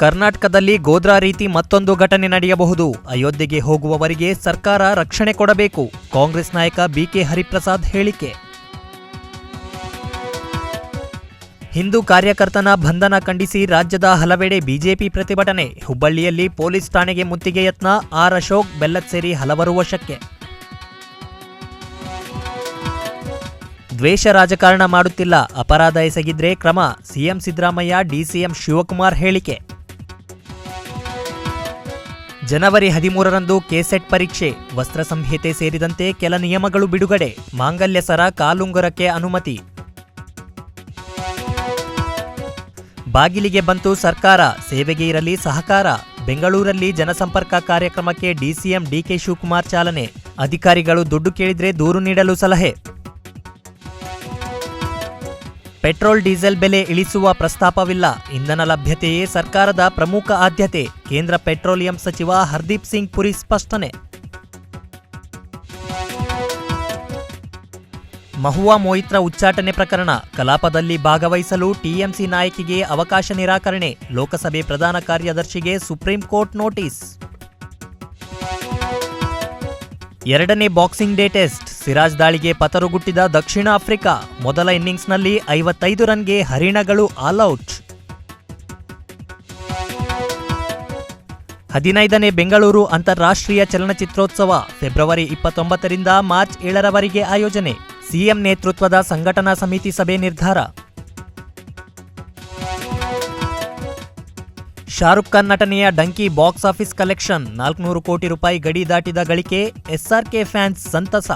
ಕರ್ನಾಟಕದಲ್ಲಿ ಗೋದ್ರಾ ರೀತಿ ಮತ್ತೊಂದು ಘಟನೆ ನಡೆಯಬಹುದು. ಅಯೋಧ್ಯೆಗೆ ಹೋಗುವವರಿಗೆ ಸರ್ಕಾರ ರಕ್ಷಣೆ ಕೊಡಬೇಕು. ಕಾಂಗ್ರೆಸ್ ನಾಯಕ ಬಿಕೆ ಹರಿಪ್ರಸಾದ್ ಹೇಳಿಕೆ. ಹಿಂದೂ ಕಾರ್ಯಕರ್ತನ ಬಂಧನ ಖಂಡಿಸಿ ರಾಜ್ಯದ ಹಲವೆಡೆ ಬಿಜೆಪಿ ಪ್ರತಿಭಟನೆ. ಹುಬ್ಬಳ್ಳಿಯಲ್ಲಿ ಪೊಲೀಸ್ ಠಾಣೆಗೆ ಮುತ್ತಿಗೆ ಯತ್ನ. ಆರ್ ಅಶೋಕ್ ಬೆಲ್ಲತ್ ಸೇರಿ ಹಲವರು ವಶಕ್ಕೆ. ದ್ವೇಷ ರಾಜಕಾರಣ ಮಾಡುತ್ತಿಲ್ಲ. ಅಪರಾಧ ಎಸಗಿದ್ರೆ ಕ್ರಮ. ಸಿಎಂ ಸಿದ್ದರಾಮಯ್ಯ ಡಿಸಿಎಂ ಶಿವಕುಮಾರ್ ಹೇಳಿಕೆ. ಜನವರಿ ಹದಿಮೂರರಂದು ಕೆಸೆಟ್ ಪರೀಕ್ಷೆ, ವಸ್ತ್ರ ಸಂಹಿತೆ ಸೇರಿದಂತೆ ಕೆಲ ನಿಯಮಗಳು ಬಿಡುಗಡೆ, ಮಾಂಗಲ್ಯ ಸರ ಕಾಲುಂಗರಕ್ಕೆ ಅನುಮತಿ. ಬಾಗಿಲಿಗೆ ಬಂತು ಸರ್ಕಾರ, ಸೇವೆಗೆ ಇರಲಿ ಸಹಕಾರ, ಬೆಂಗಳೂರಲ್ಲಿ ಜನಸಂಪರ್ಕ ಕಾರ್ಯಕ್ರಮಕ್ಕೆ ಡಿಸಿಎಂ ಡಿಕೆ ಶಿವಕುಮಾರ್ ಚಾಲನೆ, ಅಧಿಕಾರಿಗಳು ದುಡ್ಡು ಕೇಳಿದ್ರೆ ದೂರು ನೀಡಲು ಸಲಹೆ. ಪೆಟ್ರೋಲ್, ಡೀಸೆಲ್ ಬೆಲೆ ಇಳಿಸುವ ಪ್ರಸ್ತಾಪವಿಲ್ಲ. ಇಂಧನ ಲಭ್ಯತೆಯೇ ಸರ್ಕಾರದ ಪ್ರಮುಖ ಆದ್ಯತೆ. ಕೇಂದ್ರ ಪೆಟ್ರೋಲಿಯಂ ಸಚಿವ ಹರ್ದೀಪ್ ಸಿಂಗ್ ಪುರಿ ಸ್ಪಷ್ಟನೆ. ಮಹುವಾ ಮೊಯಿತ್ರ ಉಚ್ಚಾಟನೆ ಪ್ರಕರಣ. ಕಲಾಪದಲ್ಲಿ ಭಾಗವಹಿಸಲು ಟಿಎಂಸಿ ನಾಯಕಿಗೆ ಅವಕಾಶ ನಿರಾಕರಣೆ. ಲೋಕಸಭೆ ಪ್ರಧಾನ ಕಾರ್ಯದರ್ಶಿಗೆ ಸುಪ್ರೀಂ ಕೋರ್ಟ್ ನೋಟಿಸ್. ಎರಡನೇ ಬಾಕ್ಸಿಂಗ್ ಡೇ ಟೆಸ್ಟ್. ಸಿರಾಜ್ ದಾಳಿಗೆ ಪತರುಗುಟ್ಟಿದ ದಕ್ಷಿಣ ಆಫ್ರಿಕಾ, ಮೊದಲ ಇನ್ನಿಂಗ್ಸ್ನಲ್ಲಿ ಐವತ್ತೈದು ರನ್ಗೆ ಹರಿಣಗಳು ಆಲ್ಔಟ್ ಹದಿನೈದನೇ ಬೆಂಗಳೂರು ಅಂತಾರಾಷ್ಟ್ರೀಯ ಚಲನಚಿತ್ರೋತ್ಸವ, ಫೆಬ್ರವರಿ ಇಪ್ಪತ್ತೊಂಬತ್ತರಿಂದ ಮಾರ್ಚ್ ಏಳರವರೆಗೆ ಆಯೋಜನೆ, ಸಿಎಂ ನೇತೃತ್ವದ ಸಂಘಟನಾ ಸಮಿತಿ ಸಭೆ ನಿರ್ಧಾರ. ಶಾರುಖ್ ಖಾನ್ ನಟನೆಯ ಡಂಕಿ ಬಾಕ್ಸ್ ಆಫೀಸ್ ಕಲೆಕ್ಷನ್, ನಾಲ್ಕುನೂರು ಕೋಟಿ ರೂಪಾಯಿ ಗಡಿ ದಾಟಿದ ಗಳಿಕೆ, ಎಸ್ಆರ್ಕೆ ಫ್ಯಾನ್ಸ್ ಸಂತಸ.